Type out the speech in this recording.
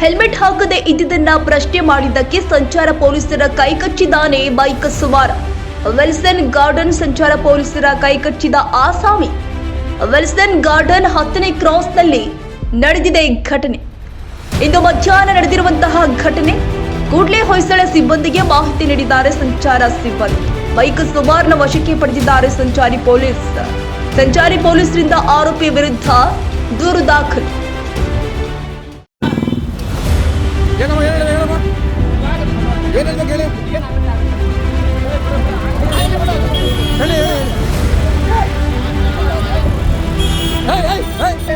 Helmet ಹಾಕದೆ ಇದ್ದಿದ್ದನ್ನ ಪ್ರಶ್ನೆ ಮಾಡಿದ್ದಕ್ಕೆ ಸಂಚಾರ ಪೊಲೀಸರ ಕೈಕಚ್ಚಿದ್ದಾನೆ ಬೈಕ್ ಸವಾರ ವೆಲ್ಸನ್ ಗಾರ್ಡನ್ ಸಂಚಾರ ಪೊಲೀಸರ ಕೈಕಚ್ಚಿದ ಆಸಾಮಿ. ವೆಲ್ಸನ್ ಗಾರ್ಡನ್ ಹತ್ತನೇ ಕ್ರಾಸ್ನಲ್ಲಿ ನಡೆದಿದೆ ಘಟನೆ. ಇಂದು ಮಧ್ಯಾಹ್ನ ನಡೆದಿರುವಂತಹ ಘಟನೆ. ಕೂಡ್ಲೆ ಹೊಯ್ಸಳ ಸಿಬ್ಬಂದಿಗೆ ಮಾಹಿತಿ ನೀಡಿದ್ದಾರೆ ಸಂಚಾರ ಸಿಬ್ಬಂದಿ. ಬೈಕ್ ಸುಮಾರ್ನ ವಶಕ್ಕೆ ಪಡೆದಿದ್ದಾರೆ ಸಂಚಾರಿ ಪೊಲೀಸ್. ಸಂಚಾರಿ ಪೊಲೀಸರಿಂದ ಆರೋಪಿ ವಿರುದ್ಧ ದೂರು ದಾಖಲು. ಏನಿರ್ಬೇಕು ಹೇಳಿ. ಹೇಳಿ ಹೇಳಿ.